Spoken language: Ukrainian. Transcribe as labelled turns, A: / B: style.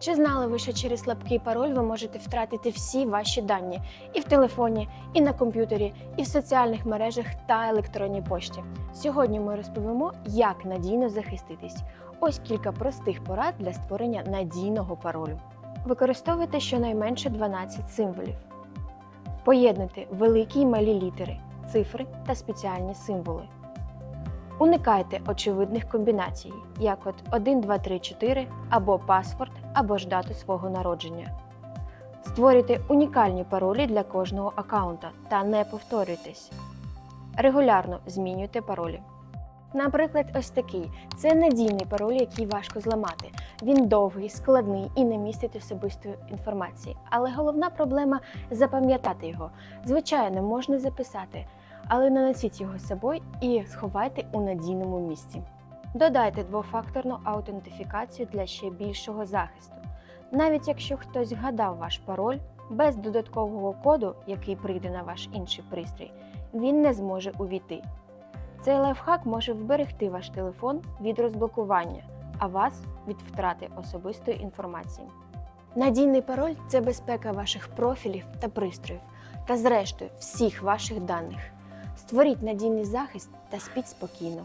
A: Чи знали ви, що через слабкий пароль ви можете втратити всі ваші дані і в телефоні, і на комп'ютері, і в соціальних мережах та електронній пошті? Сьогодні ми розповімо, як надійно захиститись. Ось кілька простих порад для створення надійного паролю. Використовуйте щонайменше 12 символів. Поєднуйте великі й малі літери, цифри та спеціальні символи. Уникайте очевидних комбінацій, як от 1, 2, 3, 4 або паспорт, або ж дату свого народження. Створюйте унікальні паролі для кожного аккаунта та не повторюйтесь. Регулярно змінюйте паролі. Наприклад, ось такий це надійний пароль, який важко зламати. Він довгий, складний і не містить особистої інформації. Але головна проблема запам'ятати його. Звичайно, можна записати, але нанесіть його з собою і сховайте у надійному місці. Додайте двофакторну аутентифікацію для ще більшого захисту. Навіть якщо хтось згадав ваш пароль, без додаткового коду, який прийде на ваш інший пристрій, він не зможе увійти. Цей лайфхак може вберегти ваш телефон від розблокування, а вас від втрати особистої інформації. Надійний пароль це безпека ваших профілів та пристроїв, та зрештою всіх ваших даних. Створіть надійний захист та спіть спокійно.